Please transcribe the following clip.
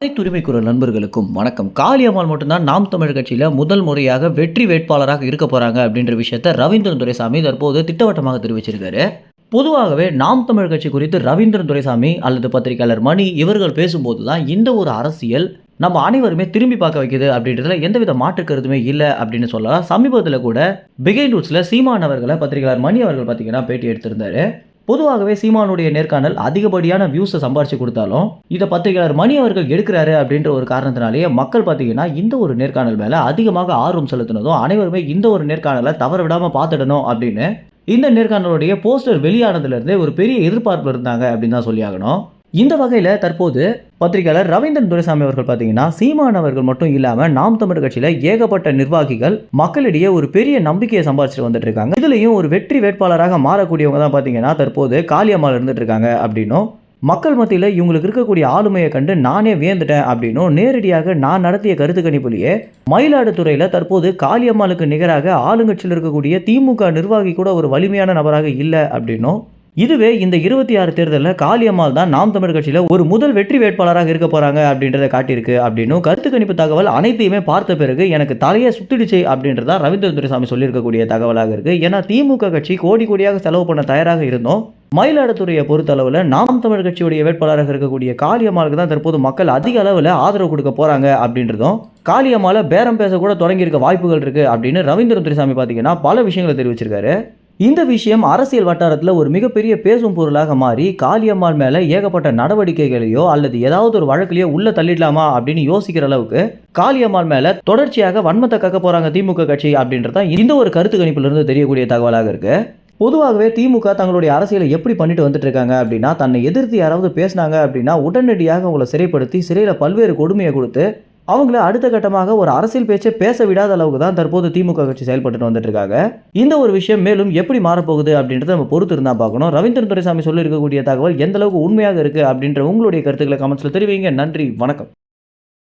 அனைத்துரிமை குரல் நண்பர்களுக்கும் வணக்கம். காளியம்மாள் மட்டும்தான் நாம் தமிழ் கட்சியில் முதல் முறையாக வெற்றி வேட்பாளராக இருக்க போகிறாங்க அப்படின்ற விஷயத்தை ரவீந்திரன் துரைசாமி தற்போது திட்டவட்டமாக தெரிவிச்சிருக்காரு. பொதுவாகவே நாம் தமிழ் கட்சி குறித்து ரவீந்திரன் துரைசாமி அல்லது பத்திரிகையாளர் மணி இவர்கள் பேசும்போது தான் இந்த ஒரு அரசியல் நம்ம அனைவருமே திரும்பி பார்க்க வைக்குது அப்படின்றதுல எந்தவித மாற்று கருத்துமே இல்லை அப்படின்னு சொல்லலாம். சமீபத்தில் கூட பிகை நூட்ஸில் சீமான் அவர்களை பத்திரிகையாளர் மணி அவர்கள் பார்த்தீங்கன்னா பேட்டி எடுத்திருந்தாரு. பொதுவாகவே சீமானுடைய நேர்காணல் அதிகப்படியான வியூஸை சம்பாரிச்சு கொடுத்தாலும் இதை பத்திரிகையாளர் மணி அவர்கள் எடுக்கிறாரு அப்படின்ற ஒரு காரணத்தினாலேயே மக்கள் பார்த்தீங்கன்னா இந்த ஒரு நேர்காணல் மேலே அதிகமாக ஆர்வம் செலுத்தினதும் அனைவருமே இந்த ஒரு நேர்காணலை தவற விடாமல் பார்த்துடணும் அப்படின்னு இந்த நேர்காணலுடைய போஸ்டர் வெளியானதுலேருந்தே ஒரு பெரிய எதிர்பார்ப்பு இருந்தாங்க அப்படின்னு தான் சொல்லியாகணும் இந்த வகையில் தற்போது பத்திரிகையாளர் ரவீந்திரன் துரைசாமி அவர்கள் பார்த்தீங்கன்னா சீமான் அவர்கள் மட்டும் இல்லாமல் நாம் தமிழ் கட்சியில் ஏகப்பட்ட நிர்வாகிகள் மக்களிடையே ஒரு பெரிய நம்பிக்கையை சம்பாதிச்சுட்டு வந்துட்டு இருக்காங்க. இதுலேயும் ஒரு வெற்றி வேட்பாளராக மாறக்கூடியவங்க தான் பார்த்தீங்கன்னா தற்போது காளியம்மாள் இருந்துட்டு இருக்காங்க அப்படின்னும் மக்கள் மத்தியில் இவங்களுக்கு இருக்கக்கூடிய ஆளுமையை கண்டு நானே வியந்துட்டேன் அப்படின்னும் நேரடியாக நான் நடத்திய கருத்து கணிப்புலேயே மயிலாடுதுறையில் தற்போது காளியம்மாளுக்கு நிகராக ஆளுங்கட்சியில் இருக்கக்கூடிய திமுக நிர்வாகி கூட ஒரு வலிமையான நபராக இல்லை அப்படின்னும் இதுவே இந்த இருபத்தி ஆறு தேர்தலில் காளியம்மாள் தான் நாம் தமிழ் கட்சியில் ஒரு முதல் வெற்றி வேட்பாளராக இருக்க போகிறாங்க அப்படின்றத காட்டியிருக்கு அப்படின்னும் கருத்து கணிப்பு தகவல் அனைத்தையுமே பார்த்த பிறகு எனக்கு தலையை சுத்திடுச்சு அப்படின்றதா ரவீந்திர துரைசாமி சொல்லியிருக்கக்கூடிய தகவலாக இருக்குது ஏன்னா திமுக கட்சி கோடி கோடியாக செலவு பண்ண தயாராக இருந்தோம். மயிலாடுதுறையை பொறுத்தளவில் நாம் தமிழ் கட்சியுடைய வேட்பாளராக இருக்கக்கூடிய காளியம்மாளுக்கு தான் தற்போது மக்கள் அதிக அளவில் ஆதரவு கொடுக்க போகிறாங்க அப்படின்றதும் காளியம்மாளை பேரம் பேச கூட தொடங்கியிருக்க வாய்ப்புகள் இருக்குது அப்படின்னு ரவீந்திர துரைசாமி பார்த்தீங்கன்னா பல விஷயங்களை தெரிவிச்சிருக்காரு. இந்த விஷயம் அரசியல் வட்டாரத்தில் ஒரு மிகப்பெரிய பேசும் பொருளாக மாறி காளியம்மாள் மேலே ஏகப்பட்ட நடவடிக்கைகளையோ அல்லது ஏதாவது ஒரு வழக்கிலையோ உள்ள தள்ளிடலாமா அப்படின்னு யோசிக்கிற அளவுக்கு காளியம்மாள் மேலே தொடர்ச்சியாக வன்மத்தை கக்க போகிறாங்க திமுக கட்சி அப்படின்றது தான் இந்த ஒரு கருத்து கணிப்பிலிருந்து தெரியக்கூடிய தகவலாக இருக்கு. பொதுவாகவே திமுக தங்களுடைய அரசியலை எப்படி பண்ணிட்டு வந்துட்டு இருக்காங்க அப்படின்னா தன்னை எதிர்த்து யாராவது பேசினாங்க அப்படின்னா உடனடியாக அவங்களை சிறைப்படுத்தி சிறையில் பல்வேறு கொடுமையை கொடுத்து அவங்கள அடுத்த கட்டமாக ஒரு அரசியல் பேச்சை பேச விடாத அளவுக்கு தான் தற்போது திமுக கட்சி செயல்பட்டு வந்துட்டு இருக்காங்க இந்த ஒரு விஷயம் மேலும் எப்படி மாறப்போகுது அப்படின்றத நம்ம பொறுத்து இருந்தால் பார்க்கணும். ரவீந்திரன் துரைசாமி சொல்லியிருக்கக்கூடிய தகவல் எந்த அளவுக்கு உண்மையாக இருக்குது அப்படின்ற உங்களுடைய கருத்துக்களை கமெண்ட்ஸில் தெரிவிங்க. நன்றி வணக்கம்.